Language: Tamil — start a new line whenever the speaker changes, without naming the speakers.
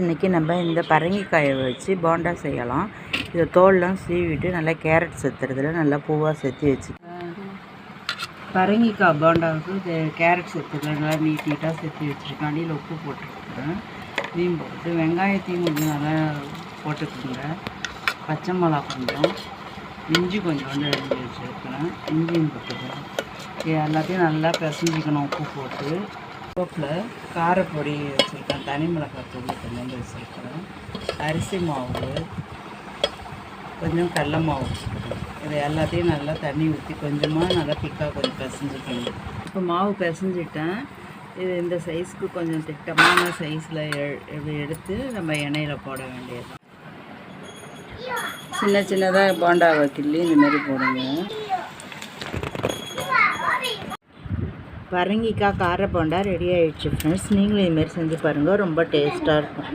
இன்றைக்கி நம்ம இந்த பரங்கிக்காயை வச்சு போண்டா செய்யலாம். இதை தோல்லாம் சீவிட்டு நல்லா கேரட் செத்துறதுல நல்லா பூவாக செத்தி வச்சு பரங்கிக்காய் போண்டாவுக்கு இது கேரட் செத்துறதுல நல்லா நீட் நீட்டாக செத்தி வச்சுருக்கேன். அடியில் உப்பு போட்டுருக்குறேன் இதையும் போட்டு வெங்காயத்தையும் கொஞ்சம் நல்லா போட்டுக்கோங்க. பச்சை மிளகா கொஞ்சம் இஞ்சி கொஞ்சோண்டு எழுதி வச்சுருக்கிறேன் இஞ்சியும் போட்டுக்கிறேன். இது எல்லாத்தையும் நல்லா பிசைஞ்சிக்கணும். உப்பு போட்டு சோப்பில் காரப்பொடி வச்சுருக்கேன். தனி மிளகாய் தூள் வந்து வச்சுருக்கிறேன். அரிசி மாவு கொஞ்சம் கடல மாவு வச்சுருக்கேன். இது எல்லாத்தையும் நல்லா தண்ணி ஊற்றி கொஞ்சமாக நல்லா திக்காக கொஞ்சம் பிசைஞ்சிக்கணும் இப்போ மாவு பிசைஞ்சிட்டேன். இது இந்த சைஸ்க்கு கொஞ்சம் திட்டமான சைஸில் எடுத்து நம்ம எண்ணெயில் போட வேண்டியது. சின்ன சின்னதாக போண்டாவை கிள்ளி இந்த மாதிரி போடுங்க. பரங்கிக்காய் காரப்போண்டா போண்டா ரெடி ஆகிடுச்சு ஃப்ரெண்ட்ஸ் நீங்களும் இதுமாரி செஞ்சு பாருங்கள் ரொம்ப டேஸ்ட்டாக இருக்கும்.